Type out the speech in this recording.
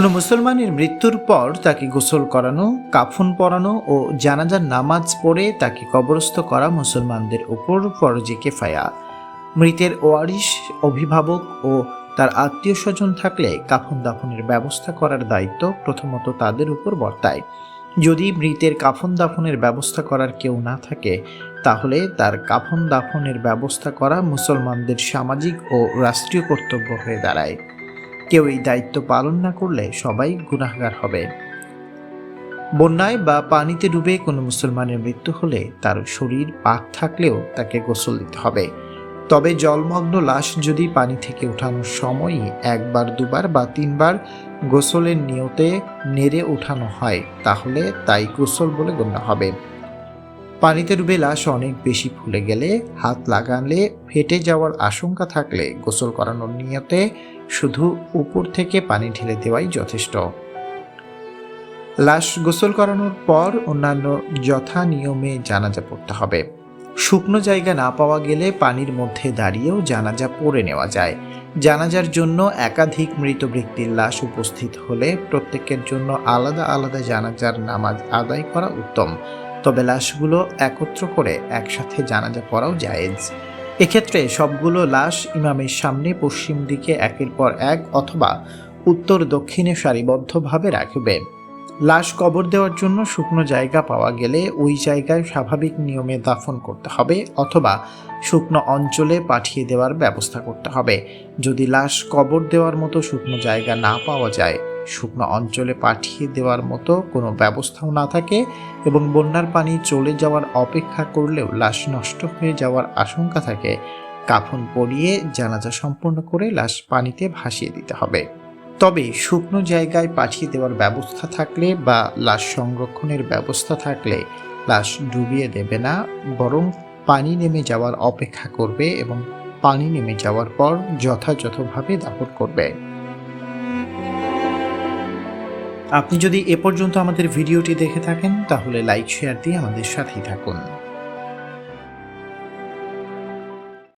কোনো মুসলমানের মৃত্যুর পর তাকে গোসল করানো, কাফন পরানো ও জানাজার নামাজ পড়ে তাকে কবরস্থ করা মুসলমানদের উপর ফরজে কেফায়া। মৃতের ওয়ারিশ, অভিভাবক ও তার আত্মীয় স্বজন থাকলে কাফন দাফনের ব্যবস্থা করার দায়িত্ব প্রথমত তাদের উপর বর্তায়। যদি মৃতের কাফন দাফনের ব্যবস্থা করার কেউ না থাকে, তাহলে তার কাফন দাফনের ব্যবস্থা করা মুসলমানদের সামাজিক ও রাষ্ট্রীয় কর্তব্য হয়ে দাঁড়ায়। কেউ এই দায়িত্ব পালন না করলে সবাই গুনাহগার হবে। বন্যায় বা পানিতে ডুবে কোনো মুসলমানের মৃত্যু হলে তার শরীর পাক থাকলেও তাকে গোসল দিতে হবে। তবে জলমগ্ন লাশ যদি পানি থেকে ওঠানোর সময়ই একবার, দুবার বা তিনবার গোসলের নিয়তে নেড়ে ওঠানো হয়, তাহলে তাই গোসল বলে গণ্য হবে। পানিতে ডুবে লাশ অনেক বেশি ফুলে গেলে, হাত লাগালে, ফেটে যাওয়ার আশঙ্কা থাকলে গোসল করানোর নিয়তে শুধু উপর থেকে পানি ঢেলে দেওয়াই যথেষ্ট। লাশ গোসল করানোর পর অন্যান্য যথা নিয়মে জানাজা পড়তে হবে। শুকনো জায়গা না পাওয়া গেলে পানির মধ্যে দাঁড়িয়েও জানাজা পড়ে নেওয়া যায়। জানাজার জন্য একাধিক মৃত ব্যক্তির লাশ উপস্থিত হলে প্রত্যেকের জন্য আলাদা আলাদা জানাজার নামাজ আদায় করা উত্তম। তবে লাশগুলো একত্র করে একসাথে জানাজা পড়াও জায়েজ। এক্ষেত্রে সবগুলো লাশ ইমামের সামনে পশ্চিম দিকে একের পর এক অথবা উত্তর দক্ষিণে সারিবদ্ধভাবে রাখবে। লাশ কবর দেওয়ার জন্য শুকনো জায়গা পাওয়া গেলে ওই জায়গায় স্বাভাবিক নিয়মে দাফন করতে হবে অথবা শুকনো অঞ্চলে পাঠিয়ে দেওয়ার ব্যবস্থা করতে হবে। যদি লাশ কবর দেওয়ার মতো শুকনো জায়গা না পাওয়া যায় শুকনো অঞ্চলে পাঠিয়ে দেওয়ার মতো কোনো ব্যবস্থাও না থাকে এবং বন্যার পানি চলে যাওয়ার অপেক্ষা করলেও লাশ নষ্ট হয়ে যাওয়ার আশঙ্কা থাকে। কাফন পরিয়ে জানাজা সম্পন্ন করে লাশ পানিতে ভাসিয়ে দিতে হবে। তবে শুকনো জায়গায় পাঠিয়ে দেওয়ার ব্যবস্থা থাকলে বা লাশ সংরক্ষণের ব্যবস্থা থাকলে লাশ ডুবিয়ে দেবে না, বরং পানি নেমে যাওয়ার অপেক্ষা করবে এবং পানি নেমে যাওয়ার পর যথাযথভাবে দাফন করবে। আপনি যদি এ পর্যন্ত আমাদের ভিডিওটি দেখে থাকেন, তাহলে লাইক শেয়ার দিয়ে আমাদের সাথেই থাকুন।